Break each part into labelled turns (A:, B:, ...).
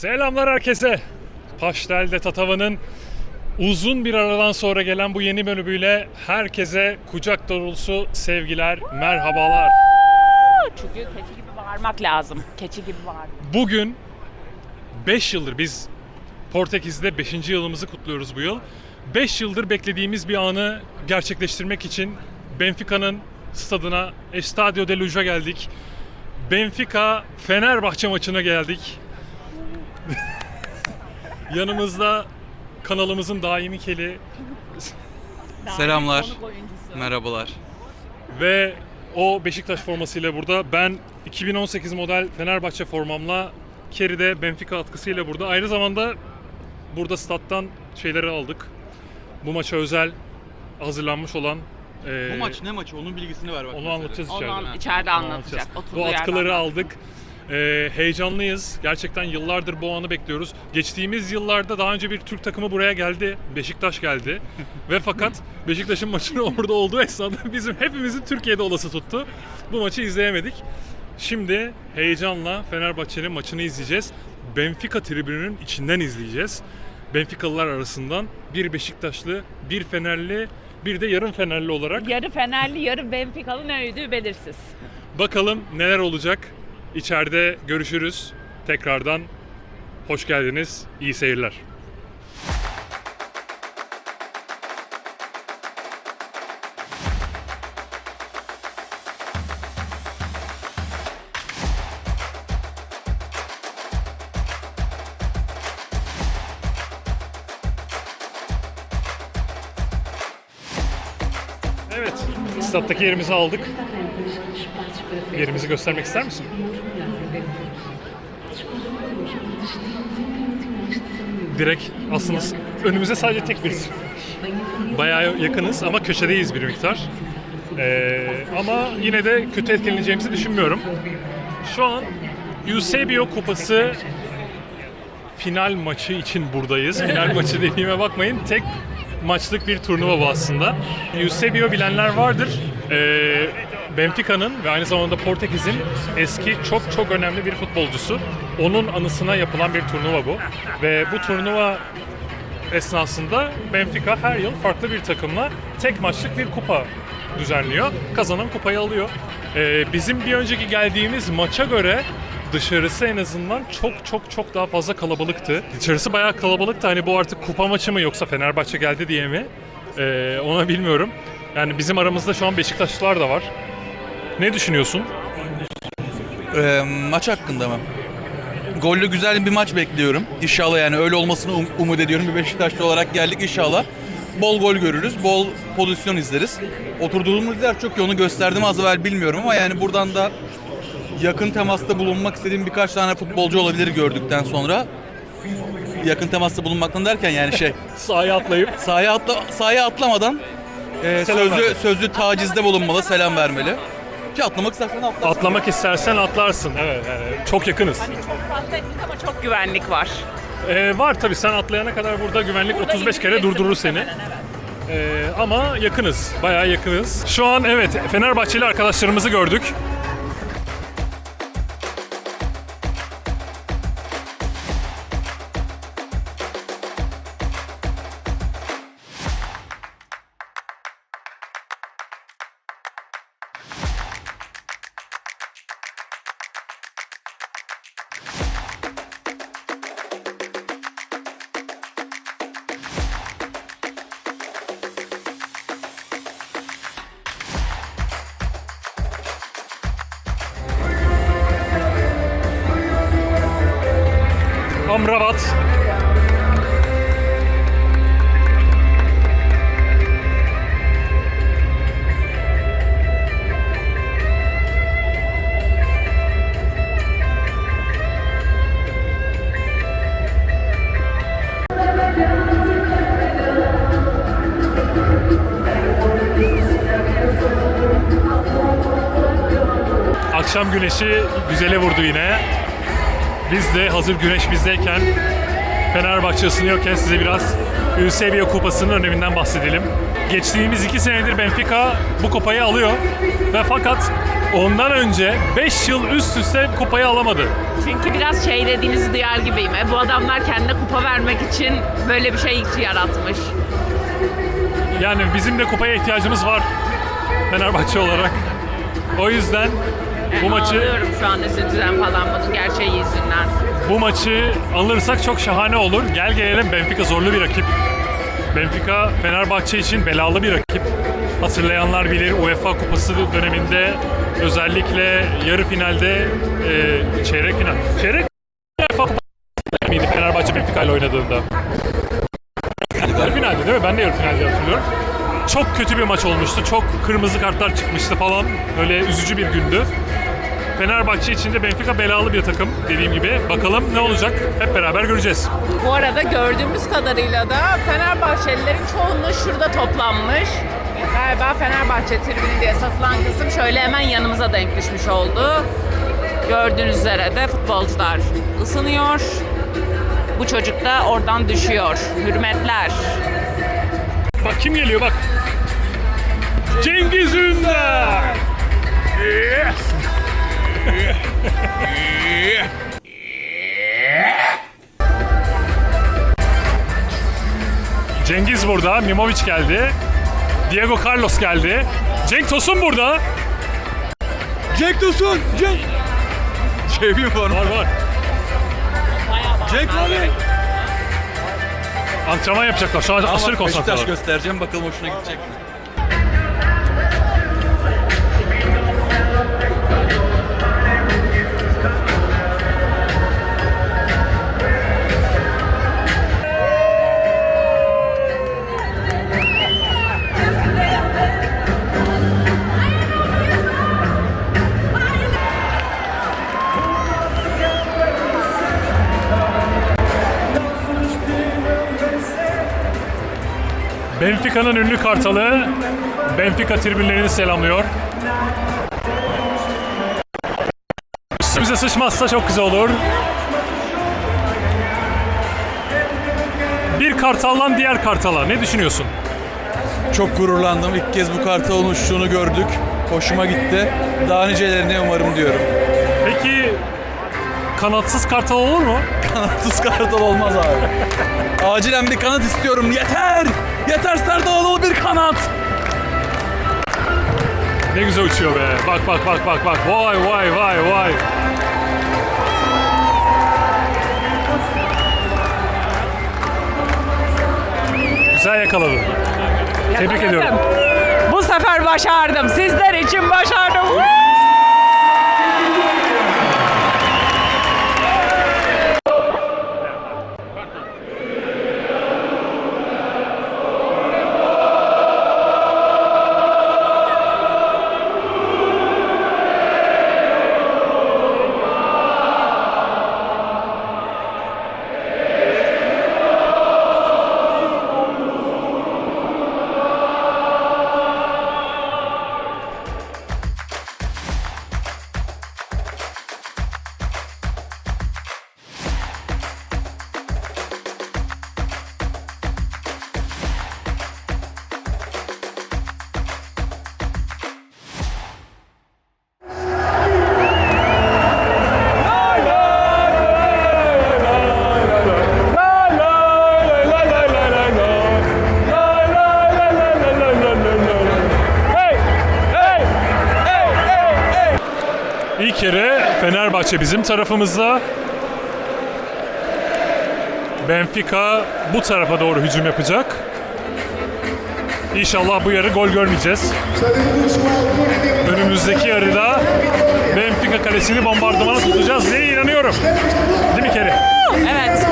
A: Selamlar herkese. Paştel'de Tatava'nın uzun bir aradan sonra gelen bu yeni bölümüyle herkese kucak dolusu sevgiler, merhabalar.
B: Çünkü keçi gibi bağırmak lazım. Keçi gibi bağır.
A: Bugün 5 yıldır biz Portekiz'de 5. yılımızı kutluyoruz bu yıl. 5 yıldır beklediğimiz bir anı gerçekleştirmek için Benfica'nın stadına Estadio de Luz'a geldik. Benfica Fenerbahçe maçına geldik. Yanımızda kanalımızın daimi keli
C: Selamlar. Merhabalar.
A: ve o Beşiktaş formasıyla burada. Ben 2018 model Fenerbahçe formamla Keri'de Benfica atkısıyla burada. Aynı zamanda burada stat'tan şeyleri aldık. Bu maça özel hazırlanmış olan
C: Bu maç ne maçı? Onun bilgisini ver bak.
A: onu
C: mesela.
A: anlatacağız
B: Onu
A: içeride.
B: an- içeride
A: Onu
B: anlatacak. Oturduğu
A: Bu atkıları aldık. Ee, heyecanlıyız. Gerçekten yıllardır bu anı bekliyoruz. Geçtiğimiz yıllarda daha önce bir Türk takımı buraya geldi. Beşiktaş geldi. Ve fakat Beşiktaş'ın maçının orada olduğu esnada bizim hepimizin Türkiye'de olası tuttu. Bu maçı izleyemedik. Şimdi heyecanla Fenerbahçe'nin maçını izleyeceğiz. Benfica tribününün içinden izleyeceğiz. Benficalılar arasından bir Beşiktaşlı, bir Fenerli, bir de yarım Fenerli olarak
B: Yarı Fenerli, yarı Benfica'lı ne öydüğü belirsiz.
A: Bakalım neler olacak. İçeride görüşürüz. Tekrardan hoş geldiniz. İyi seyirler. Evet, stat'taki yerimizi aldık. Yerimizi göstermek ister misin? Direkt aslında önümüze sadece tek bir bayağı yakınız ama köşedeyiz bir miktar. Ee, ama yine de kötü etkileneceğimizi düşünmüyorum. Şu an Eusebio Kupası final maçı için buradayız. Final maçı dediğime bakmayın. Tek maçlık bir turnuva bu aslında. Eusebio bilenler vardır. Ee, Benfica'nın ve aynı zamanda Portekiz'in eski çok çok önemli bir futbolcusu. Onun anısına yapılan bir turnuva bu. Ve bu turnuva esnasında Benfica her yıl farklı bir takımla tek maçlık bir kupa düzenliyor. Kazanan kupayı alıyor. Ee, bizim bir önceki geldiğimiz maça göre dışarısı en azından çok çok çok daha fazla kalabalıktı. Dışarısı bayağı kalabalıktı. Hani bu artık kupa maçı mı yoksa Fenerbahçe geldi diye mi? Ee, ona bilmiyorum. Yani bizim aramızda şu an Beşiktaşlılar da var. Ne düşünüyorsun?
C: Ee, maç hakkında mı? Gollü güzel bir maç bekliyorum. İnşallah yani öyle olmasını um- umut ediyorum. Bir Beşiktaşlı olarak geldik inşallah. Bol gol görürüz, bol pozisyon izleriz. Oturduğumuz yer çok iyi, onu gösterdim az evvel bilmiyorum ama yani buradan da yakın temasta bulunmak istediğim birkaç tane futbolcu olabilir gördükten sonra. Yakın temasta bulunmaktan derken yani şey
A: Sahaya atlayıp
C: sahaya atla sahaya atlamadan e,
A: Selam
C: sözlü sözlü tacizde bulunmalı, selam vermeli. Ki atlamak istersen atla.
A: atlamak istersen atlarsın. Evet, yani çok yakınız.
B: Çok fazla etmiş ama çok güvenlik var.
A: Ee, var tabii sen atlayana kadar burada güvenlik
B: Burada
A: 35 kere durdurur seni.
B: muhtemelen, evet.
A: Ee, ama yakınız, bayağı yakınız. Şu an evet Fenerbahçeli arkadaşlarımızı gördük. Amrabat. Akşam güneşi güzele vurdu yine. Biz de hazır güneş bizdeyken Fenerbahçe ısınıyorken size biraz Eusebio Kupası'nın öneminden bahsedelim. Geçtiğimiz iki senedir Benfica bu kupayı alıyor ve fakat ondan önce 5 yıl üst üste kupayı alamadı.
B: Çünkü biraz şey dediğinizi duyar gibiyim. E, bu adamlar kendine kupa vermek için böyle bir şey yaratmış.
A: Yani bizim de kupaya ihtiyacımız var Fenerbahçe olarak. O yüzden bu maçı
B: şu an üzüntüden falan bunun gerçeği yüzünden.
A: bu maçı alırsak çok şahane olur. Gel gelelim Benfica zorlu bir rakip. Benfica Fenerbahçe için belalı bir rakip. Hatırlayanlar bilir UEFA Kupası döneminde özellikle yarı finalde e, çeyrek final. Çeyrek UEFA Kupası Fenerbahçe Benfica ile oynadığında? Yarı finalde değil mi? Ben de yarı finalde hatırlıyorum. Çok kötü bir maç olmuştu. Çok kırmızı kartlar çıkmıştı falan. Böyle üzücü bir gündü. Fenerbahçe için de Benfica belalı bir takım dediğim gibi. Bakalım ne olacak? Hep beraber göreceğiz.
B: Bu arada gördüğümüz kadarıyla da Fenerbahçelilerin çoğunluğu şurada toplanmış. Galiba Fenerbahçe tribünü diye satılan kısım şöyle hemen yanımıza denk düşmüş oldu. Gördüğünüz üzere de futbolcular ısınıyor. Bu çocuk da oradan düşüyor. Hürmetler.
A: Bak kim geliyor bak. Cengiz Ünder. Cengiz burada, Mimovic geldi. Diego Carlos geldi. Cenk Tosun burada.
C: Cenk Tosun! Cenk! Çevim var.
A: Var var.
C: Cenk abi!
A: Antrenman yapacaklar. Şu an aşırı
C: Beşiktaş
A: konsantre.
C: göstereceğim bakalım hoşuna gidecek mi?
A: Benfica'nın ünlü kartalı Benfica tribünlerini selamlıyor. Üstümüze sıçmazsa çok güzel olur. Bir kartaldan diğer kartala ne düşünüyorsun?
C: Çok gururlandım. İlk kez bu kartalın uçuşunu gördük. Hoşuma gitti. Daha nicelerine umarım diyorum.
A: Peki kanatsız kartal olur mu?
C: Kanatsız kartal olmaz abi. Acilen bir kanat istiyorum. Yeter! Yeter Serdaloğlu bir kanat!
A: Ne güzel uçuyor be. Bak bak bak bak bak. Vay vay vay vay. Güzel yakaladın. Tebrik ediyorum.
B: Bu sefer başardım. Sizler için başardım.
A: Fenerbahçe bizim tarafımızda. Benfica bu tarafa doğru hücum yapacak. İnşallah bu yarı gol görmeyeceğiz. Önümüzdeki yarıda Benfica kalesini bombardımana tutacağız diye inanıyorum. Değil mi Keri?
B: Evet.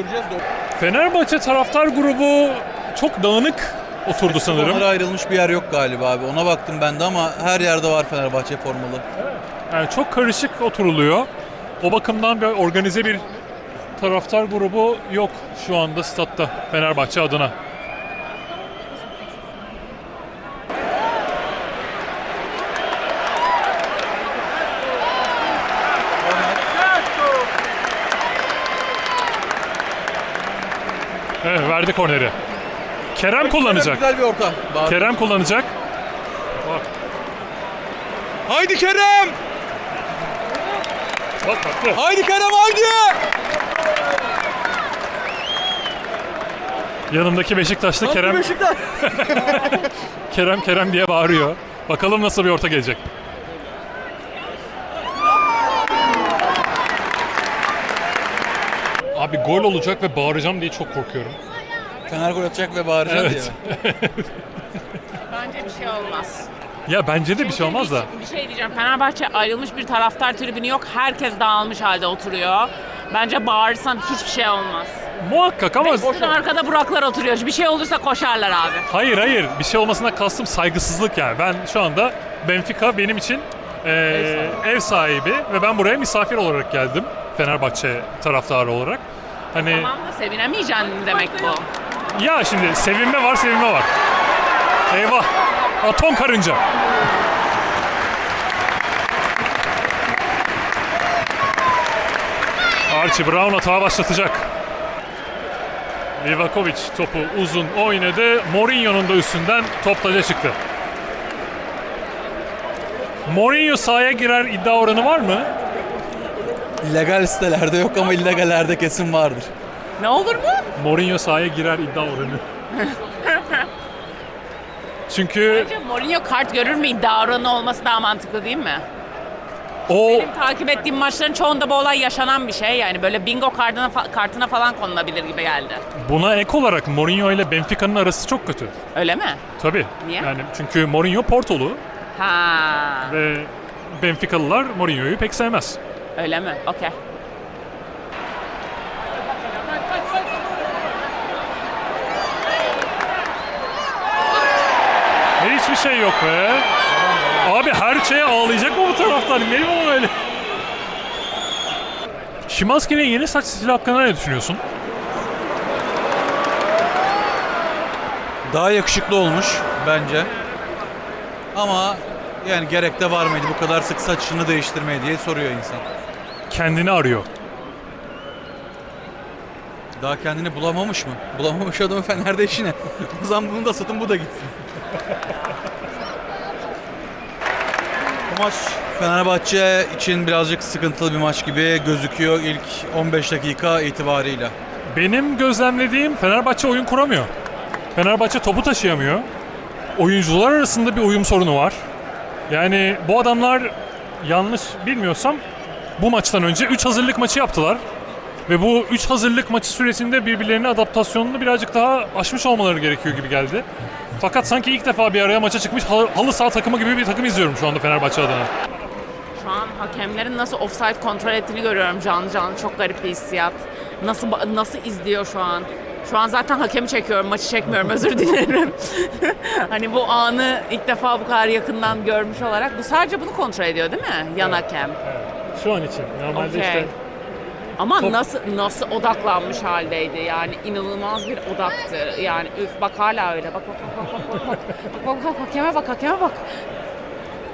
C: Göreceğiz de
A: Fenerbahçe taraftar grubu çok dağınık oturdu sanırım.
C: Onlara ayrılmış bir yer yok galiba abi. Ona baktım ben de ama her yerde var Fenerbahçe formalı.
A: Yani çok karışık oturuluyor. O bakımdan bir organize bir taraftar grubu yok şu anda statta Fenerbahçe adına. Evet verdi korneri. Kerem kullanacak.
C: Güzel bir orta. Bağır.
A: Kerem kullanacak. Bak,
C: Haydi Kerem!
A: bak attı.
C: Haydi Kerem haydi!
A: Yanımdaki Beşiktaşlı Kerem
C: Beşiktaş.
A: Kerem Kerem diye bağırıyor. Bakalım nasıl bir orta gelecek. Abi gol olacak ve bağıracağım diye çok korkuyorum.
C: Fener gol atacak ve bağıracak
A: Evet.
C: diye.
B: Bence bir şey olmaz.
A: Ya bence de bir şey olmaz da.
B: Bir şey diyeceğim. Fenerbahçe ayrılmış bir taraftar tribünü yok. Herkes dağılmış halde oturuyor. Bence bağırsan hiçbir şey olmaz.
A: Muhakkak ama
B: Üstün arkada Buraklar oturuyor. Bir şey olursa koşarlar abi.
A: hayır hayır bir şey olmasına kastım saygısızlık yani. Ben şu anda Benfica benim için eee, ev sahibi ve ben buraya misafir olarak geldim. Fenerbahçe taraftarı olarak. Hani
B: Tamam da sevinemeyeceksin demek bu.
A: Ya şimdi sevinme var, sevinme var. Eyvah. Atom karınca. Archie Brown hata başlatacak. Livakovic topu uzun oynadı. Mourinho'nun da üstünden top taca çıktı. Mourinho sahaya girer iddia oranı var mı?
C: Legal sitelerde yok ama illegallerde kesin vardır.
B: Ne olur mu?
A: Mourinho sahaya girer iddia oranı. Çünkü
B: Bence Mourinho kart görür mü iddia oranı olması daha mantıklı değil mi?
A: o
B: Benim takip ettiğim maçların çoğunda bu olay yaşanan bir şey. Yani böyle bingo kartına, fa- kartına falan konulabilir gibi geldi.
A: Buna ek olarak Mourinho ile Benfica'nın arası çok kötü.
B: Öyle mi?
A: Tabii.
B: Niye?
A: Yani çünkü Mourinho Portolu
B: Ha,
A: ve Benficalılar Mourinho'yu pek sevmez.
B: öyle mi? Okey.
A: Hiçbir şey yok be. Abi her şeye ağlayacak mı bu taraftar? Niye bu öyle? Şimanski'nin yeni saç stili hakkında ne düşünüyorsun?
C: Daha yakışıklı olmuş bence. Ama yani gerek de var mıydı bu kadar sık saçını değiştirmeye diye soruyor insan.
A: Kendini arıyor.
C: Daha kendini bulamamış mı? Bulamamış adamı Fener'de işine. o zaman bunu da satın bu da gitsin. Maç Fenerbahçe için birazcık sıkıntılı bir maç gibi gözüküyor ilk 15 dakika itibarıyla.
A: Benim gözlemlediğim Fenerbahçe oyun kuramıyor. Fenerbahçe topu taşıyamıyor. Oyuncular arasında bir uyum sorunu var. Yani bu adamlar yanlış bilmiyorsam bu maçtan önce 3 hazırlık maçı yaptılar. Ve bu 3 hazırlık maçı süresinde birbirlerine adaptasyonunu birazcık daha aşmış olmaları gerekiyor gibi geldi. Fakat sanki ilk defa bir araya maça çıkmış halı, halı saha takımı gibi bir takım izliyorum şu anda Fenerbahçe adına.
B: Şu an hakemlerin nasıl offside kontrol ettiğini görüyorum canlı canlı. Çok garip bir hissiyat. Nasıl nasıl izliyor şu an? Şu an zaten hakemi çekiyorum, maçı çekmiyorum. Özür dilerim. hani bu anı ilk defa bu kadar yakından görmüş olarak bu sadece bunu kontrol ediyor değil mi? Yan hakem.
A: Şu an için. Normalde
B: Okey.
A: işte
B: ama
A: Top...
B: nasıl nasıl odaklanmış haldeydi yani inanılmaz bir odaktı. Yani üf bak hala öyle. Bak bak bak bak bak bak. bak bak bak hakeme bak hakeme bak.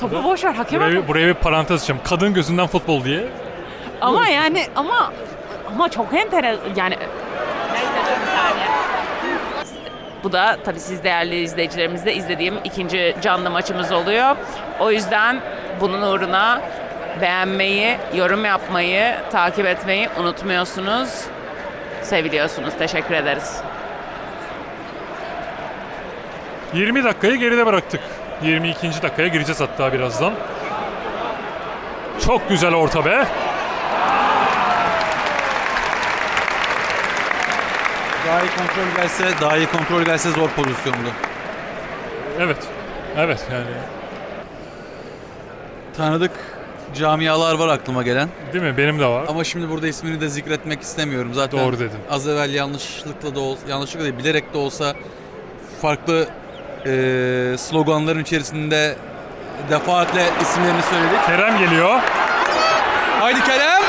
B: Topu boş ver hakeme
A: buraya,
B: bak.
A: Buraya bir parantez açacağım. Kadın gözünden futbol diye.
B: Ama Böyle. yani ama ama çok enteresan yani bu da tabii siz değerli izleyicilerimizle izlediğim ikinci canlı maçımız oluyor. O yüzden bunun uğruna beğenmeyi, yorum yapmayı, takip etmeyi unutmuyorsunuz. Seviliyorsunuz. Teşekkür ederiz.
A: 20 dakikayı geride bıraktık. 22. dakikaya gireceğiz hatta birazdan. Çok güzel orta be.
C: Daha iyi kontrol gelse, daha iyi kontrol gelse zor pozisyondu.
A: Evet. Evet yani.
C: Tanıdık camialar var aklıma gelen.
A: Değil mi? Benim de var.
C: Ama şimdi burada ismini de zikretmek istemiyorum. Zaten
A: Doğru dedin.
C: Az evvel yanlışlıkla da olsa, yanlışlıkla değil, bilerek de olsa farklı eee, sloganların içerisinde defaatle isimlerini söyledik.
A: Kerem geliyor.
C: Haydi Kerem!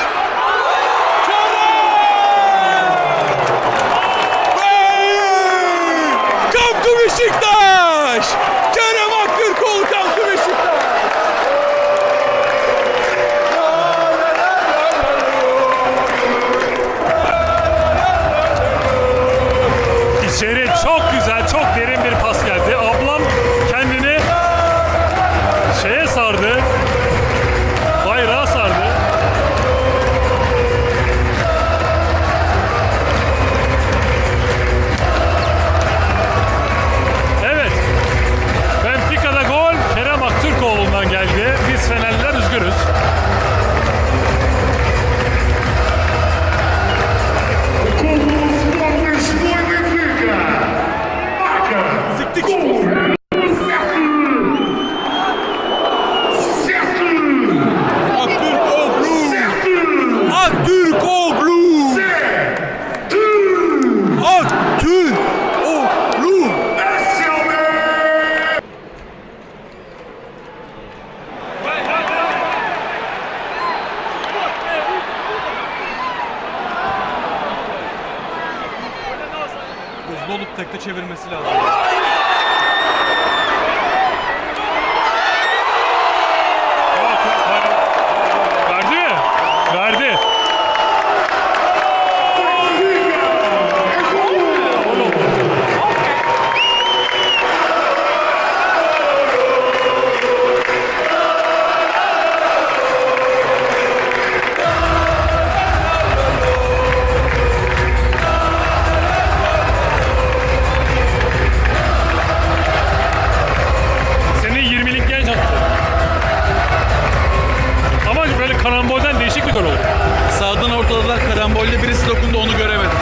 C: Ortaladılar karambolde birisi dokundu onu göremedim.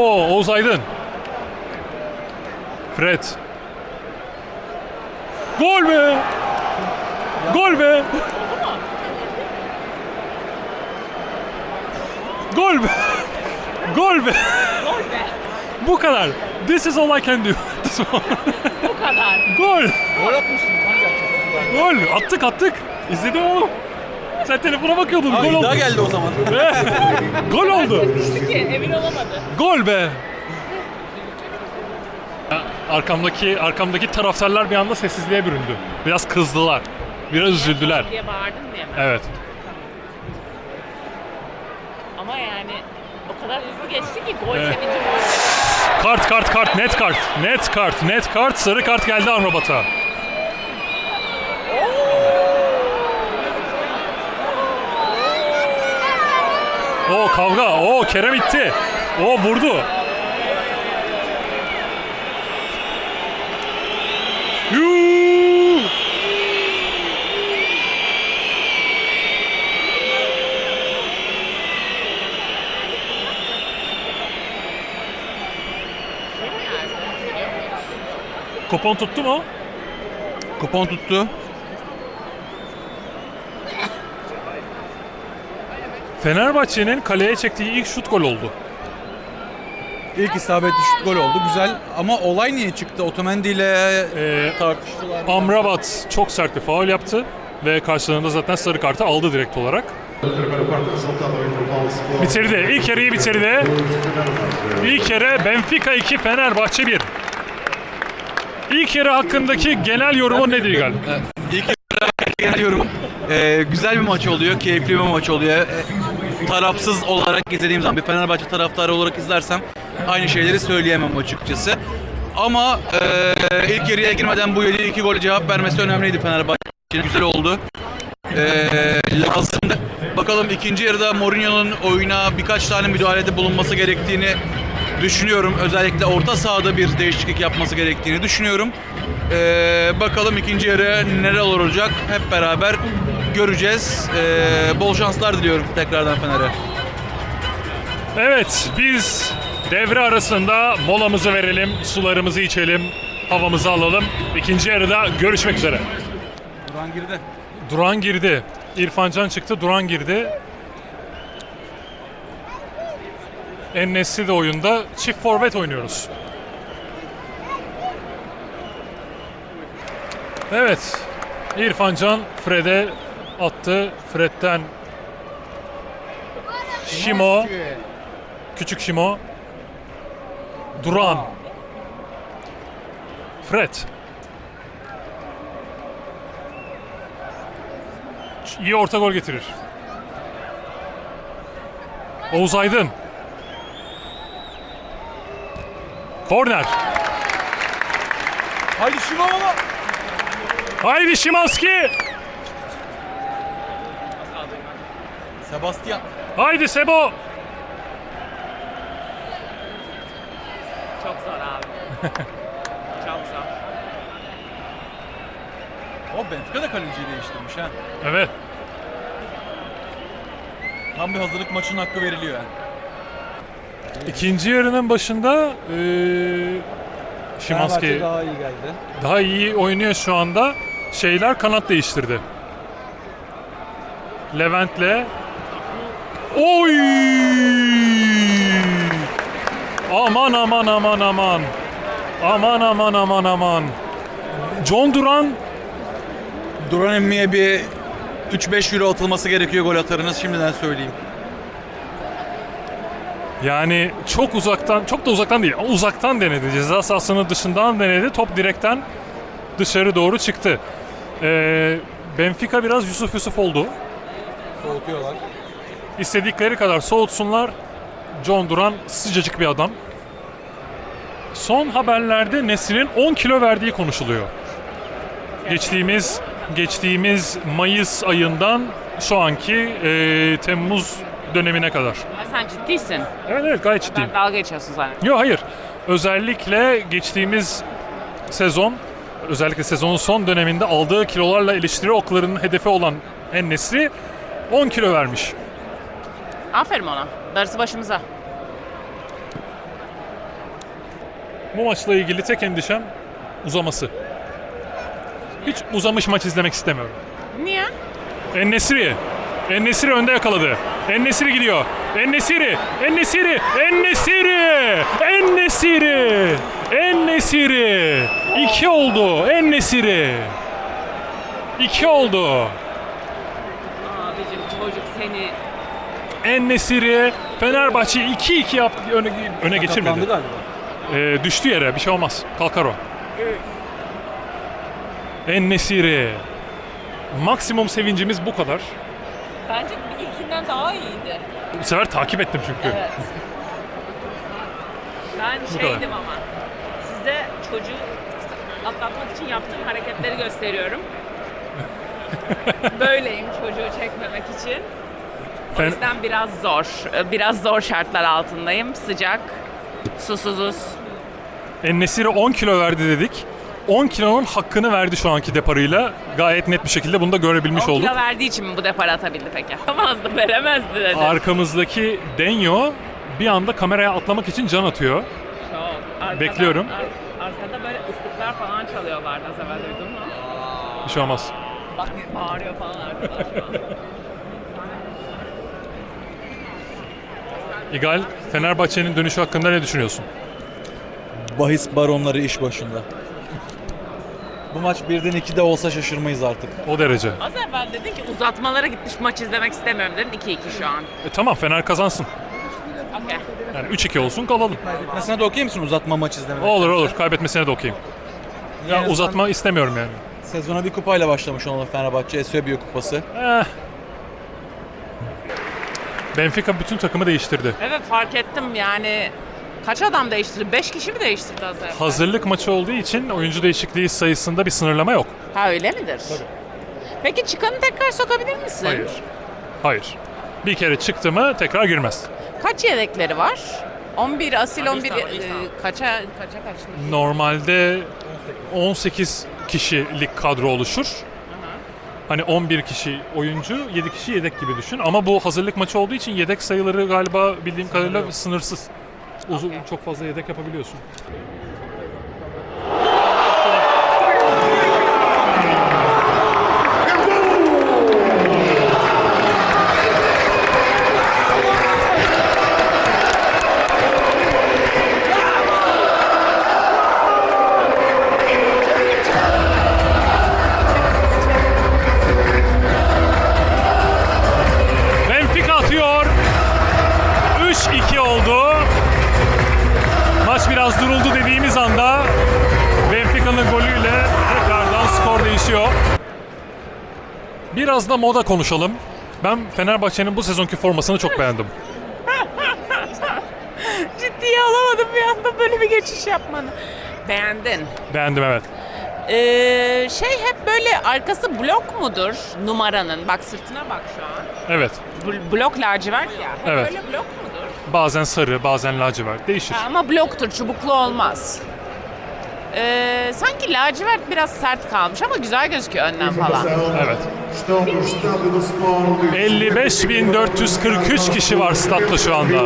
A: Oo, Oğuz Aydın. Fred. Gol be! Gol be! Gol be! Gol be! Bu kadar. This is all I can do.
B: Bu kadar.
A: Gol!
C: Gol atmışsın.
A: Gol! Attık attık. İzledim oğlum. Sen telefona bakıyordun.
C: Abi
A: Gol oldu.
C: geldi o zaman.
A: Gol oldu.
B: Ki emin olamadı.
A: Gol be! Arkamdaki arkamdaki taraftarlar bir anda sessizliğe büründü. Biraz kızdılar. Biraz üzüldüler.
B: diye bağırdın diye mi?
A: Evet.
B: Ama yani o kadar hızlı geçti ki gol
A: Evet.
B: sevinci gol.
A: Kart kart kart net kart. Net kart net kart sarı kart geldi Amrabat'a. O kavga. O Kerem itti. O vurdu. Yuu! Kupon tuttu mu?
C: Kupon tuttu.
A: Fenerbahçe'nin kaleye çektiği ilk şut gol oldu.
C: İlk isabetli şut gol oldu. Güzel ama olay niye çıktı? Otomendi ile
A: Ee,
C: tartıştılar.
A: Amrabat çok sert bir faul yaptı ve karşılığında zaten sarı kartı aldı direkt olarak. Bitirdi. İlk yarıyı bitirdi. İlk yarı Benfica 2, Fenerbahçe 1. İlk yarı hakkındaki genel yorumun nedir Gal?
C: İlk genel yorum. Ee, güzel bir maç oluyor, keyifli bir maç oluyor. Ee, tarafsız olarak izlediğim zaman bir Fenerbahçe taraftarı olarak izlersem aynı şeyleri söyleyemem açıkçası. Ama ee, ilk yarıya girmeden bu yediği iki gole cevap vermesi önemliydi Fenerbahçe'nin. Güzel oldu. Ee, lazımdı. Bakalım ikinci yarıda Mourinho'nun oyuna birkaç tane müdahalede bulunması gerektiğini düşünüyorum. Özellikle orta sahada bir değişiklik yapması gerektiğini düşünüyorum. Ee, bakalım ikinci yarı neler olacak hep beraber göreceğiz. Ee, bol şanslar diliyorum tekrardan Fener'e.
A: Evet, biz devre arasında molamızı verelim, sularımızı içelim, havamızı alalım. İkinci yarıda görüşmek üzere.
C: Duran girdi.
A: Duran girdi. İrfan Can çıktı, Duran girdi. Ennesi de oyunda. Çift forvet oynuyoruz. Evet. İrfan Can Fred'e attı. Fred'den Şimo. Küçük Şimo. Duran. Fred. İyi orta gol getirir. Oğuz Aydın. Korner.
C: Haydi Şiman'a.
A: Haydi Şimanski.
C: Sebastian.
A: Haydi Sebo.
B: Çok zor abi. Çok zor.
C: O Benfica da kaleciyi değiştirmiş ha.
A: Evet.
C: Tam bir hazırlık maçının hakkı veriliyor yani.
A: İkinci yarının başında eee Şimanski
C: daha iyi geldi.
A: daha iyi oynuyor şu anda. Şeyler kanat değiştirdi. Levent'le Oy! Aman aman aman aman. Aman aman aman aman. John Duran
C: Duran Emmi'ye bir 3-5 euro atılması gerekiyor gol atarınız şimdiden söyleyeyim.
A: Yani çok uzaktan, çok da uzaktan değil, uzaktan denedi. Ceza sahasının dışından denedi. Top direkten dışarı doğru çıktı. Ee, Benfica biraz Yusuf Yusuf oldu.
C: Soğutuyorlar.
A: İstedikleri kadar soğutsunlar. John Duran sıcacık bir adam. Son haberlerde Nesrin'in 10 kilo verdiği konuşuluyor. Geçtiğimiz geçtiğimiz Mayıs ayından şu anki e, Temmuz dönemine kadar.
B: Ay sen ciddisin.
A: Evet evet gayet ciddiyim.
B: Ben dalga geçiyorsun zannediyorum.
A: Yok hayır. Özellikle geçtiğimiz sezon, özellikle sezonun son döneminde aldığı kilolarla eleştiri oklarının hedefi olan En-Nesri 10 kilo vermiş.
B: Aferin ona. Darısı başımıza.
A: Bu maçla ilgili tek endişem uzaması. Hiç uzamış maç izlemek istemiyorum.
B: Niye?
A: En-Nesri. En-Nesri önde yakaladı. En-Nesri gidiyor. En-Nesri. En-Nesri. En-Nesri. En-Nesri. En-Nesri. İki oldu. En-Nesri. İki oldu.
B: Abicim çocuk seni
A: En-Nesri Fenerbahçe 2-2 yaptı. Öne, öne geçirmedi.
C: galiba.
A: Ee, düştü yere. Bir şey olmaz. Kalkar o. En-Nesri. Maksimum sevincimiz bu kadar.
B: Bence ilkinden daha iyiydi.
A: Bu sefer takip ettim çünkü.
B: Evet. Ben
A: kadar.
B: şeydim ama size çocuğu atlatmak için yaptığım hareketleri gösteriyorum. Böyleyim çocuğu çekmemek için. O
A: Fen-
B: yüzden biraz zor. Biraz zor şartlar altındayım. Sıcak, susuzuz.
A: En-Nesyri 10 kilo verdi dedik. 10 kilonun hakkını verdi şu anki deparıyla. Gayet net bir şekilde bunu da görebilmiş
B: 10
A: olduk.
B: kilo verdiği için mi bu depar atabildi peki? Atamazdı, veremezdi dedi.
A: Arkamızdaki Denyo bir anda kameraya atlamak için can atıyor.
B: Çok. Arkadan-
A: Bekliyorum.
B: ar- arkada böyle ıslıklar falan çalıyorlardı az evvel duydun mu?
A: Bir şey olmaz.
B: Bak bağırıyor falan an.
A: İgal, Fenerbahçe'nin dönüşü hakkında ne düşünüyorsun?
C: Bahis baronları iş başında. Bu maç birden iki de olsa şaşırmayız artık.
A: O derece.
B: Az evvel dedin ki uzatmalara gitmiş maç izlemek istemiyorum dedin 2-2 şu an.
A: E tamam Fener kazansın.
B: Okey.
A: Yani 3-2 olsun kalalım.
C: Mesela de okey misin uzatma maç izlemek?
A: Olur olur. Kaybetmesine de okeyim. Ya
C: Yani
A: uzatma istemiyorum yani.
C: Sezona bir kupayla başlamış olan Fenerbahçe Esöbiyo kupası.
A: Eh. Benfica bütün takımı değiştirdi.
B: Evet fark ettim yani kaç adam değiştirdi? 5 kişi mi değiştirdi az evvel?
A: Hazırlık maçı olduğu için oyuncu değişikliği sayısında bir sınırlama yok.
B: Ha öyle midir? Peki çıkanı tekrar sokabilir misin?
A: Hayır. Hayır. Bir kere çıktı mı tekrar girmez.
B: Kaç yedekleri var? 11 asil
D: Ha,
B: 11
D: bir saniye, bir
B: e, kaça kaça kaçmış?
A: Normalde 18 kişilik kadro oluşur. Hani 11 kişi oyuncu, 7 kişi yedek gibi düşün. Ama bu hazırlık maçı olduğu için yedek sayıları galiba bildiğim kadarıyla sınırsız. Uzun çok fazla yedek yapabiliyorsun. Biraz da moda konuşalım. Ben Fenerbahçe'nin bu sezonki formasını çok beğendim.
B: Ciddiye alamadım bir anda böyle bir geçiş yapmanı. Beğendin.
A: Beğendim evet.
B: Ee, şey hep böyle arkası blok mudur numaranın? Bak sırtına bak şu an.
A: Evet.
B: Bl- blok lacivert ya. Hep
A: Evet.
B: böyle blok mudur?
A: Bazen sarı, bazen lacivert. Değişir.
B: Ha, ama bloktur, çubuklu olmaz. Ee, sanki lacivert biraz sert kalmış ama güzel gözüküyor önden falan.
A: Evet.
E: Estão no estádio do Sport.
A: 55.443 kişi var statta şu anda.
E: 55.453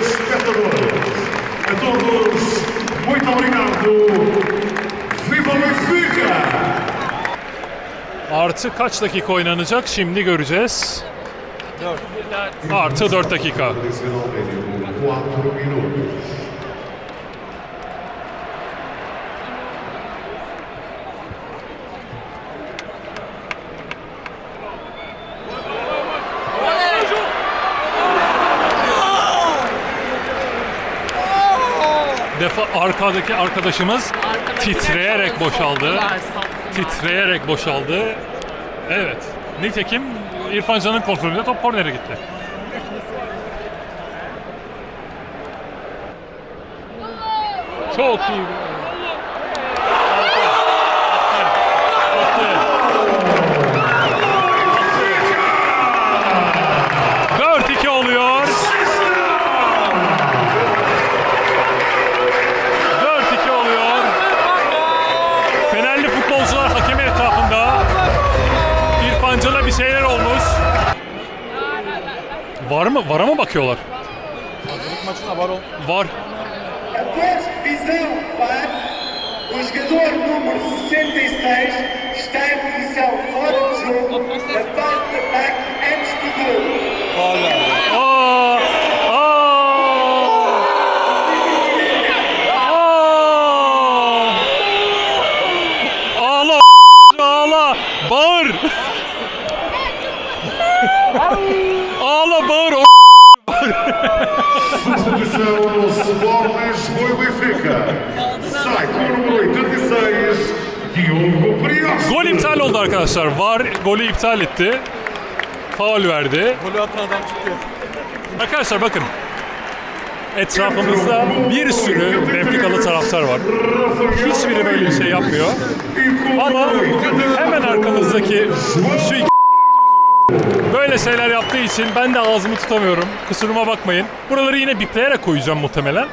E: espectadores. A todos, muito obrigado. Viva Benfica!
A: Artı kaç dakika oynanacak şimdi göreceğiz. Artı 4 dakika.
E: Adicional mínimo 4 minutos.
A: Defa arkadaki arkadaşımız titreyerek boşaldı. Titreyerek boşaldı. Evet. Nitekim İrfan Can'ın kontrolünde top kornere gitti. Çok iyi. Attı. 4-2 oluyor. 4-2 oluyor. Fenerli futbolcular hakem etrafında. İrfan Can'a bir şeyler olmuş. Var mı? Vara mı bakıyorlar?
C: Maçına var ol.
A: Var.
D: Após visão VAR, o jogador número 66 está em posição fora de jogo, na parte de ataque
A: arkadaşlar. VAR golü iptal etti. Faul verdi.
C: Golü atan adam çıkıyor.
A: Arkadaşlar bakın. Etrafımızda bir sürü Benficalı taraftar var. Hiçbiri böyle bir şey yapmıyor. Ama hemen arkamızdaki şu iki böyle şeyler yaptığı için ben de ağzımı tutamıyorum. Kusuruma bakmayın. Buraları yine bipleyerek koyacağım muhtemelen.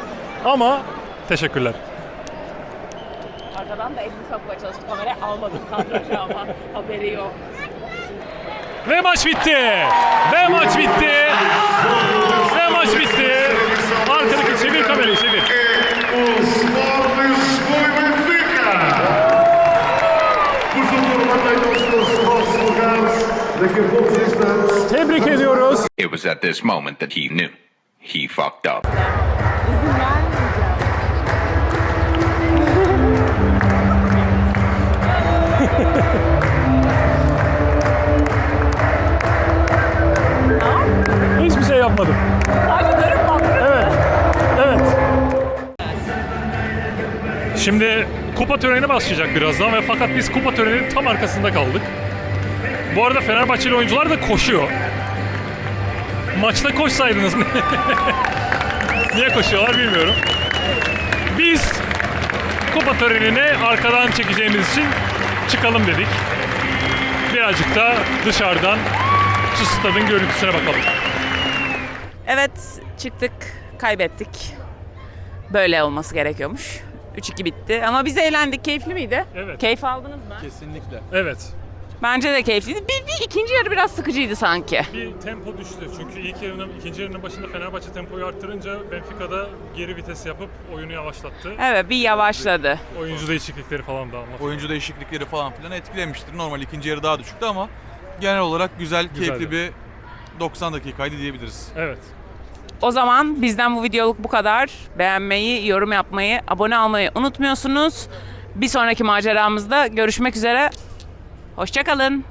A: Ama teşekkürler.
B: Arkadan da elini sokmaya çalıştı kameraya almadım kadrajı ama haberi yok.
A: Ve maç bitti. Ve maç bitti. Ve maç bitti. Arkadaki çevir kamerayı çevir. Tebrik ediyoruz.
F: It was at this moment that he knew he fucked up.
A: Şimdi kupa töreni başlayacak birazdan ve fakat biz kupa töreninin tam arkasında kaldık. Bu arada Fenerbahçeli oyuncular da koşuyor. Maçta koşsaydınız Niye koşuyorlar bilmiyorum. Biz kupa törenine arkadan çekeceğimiz için çıkalım dedik. Birazcık da dışarıdan şu stadın görüntüsüne bakalım.
B: Evet çıktık kaybettik. Böyle olması gerekiyormuş. 3-2 bitti ama biz eğlendik. Keyifli miydi?
A: Evet.
B: Keyif aldınız mı?
C: Kesinlikle.
A: Evet.
B: Bence de keyifliydi. Bir, bir ikinci yarı biraz sıkıcıydı sanki.
A: Bir tempo düştü çünkü ilk yarının, ikinci yarının başında Fenerbahçe tempoyu arttırınca Benfica'da geri vites yapıp oyunu yavaşlattı.
B: Evet bir yavaşladı.
A: Oyuncu değişiklikleri falan da ama.
C: Oyuncu değişiklikleri falan filan etkilemiştir. Normal ikinci yarı daha düşüktü ama genel olarak güzel,
A: Güzeldi.
C: keyifli bir 90 dakikaydı diyebiliriz.
A: Evet.
B: O zaman bizden bu videoluk bu kadar. Beğenmeyi, yorum yapmayı, abone olmayı unutmuyorsunuz. Bir sonraki maceramızda görüşmek üzere. Hoşçakalın.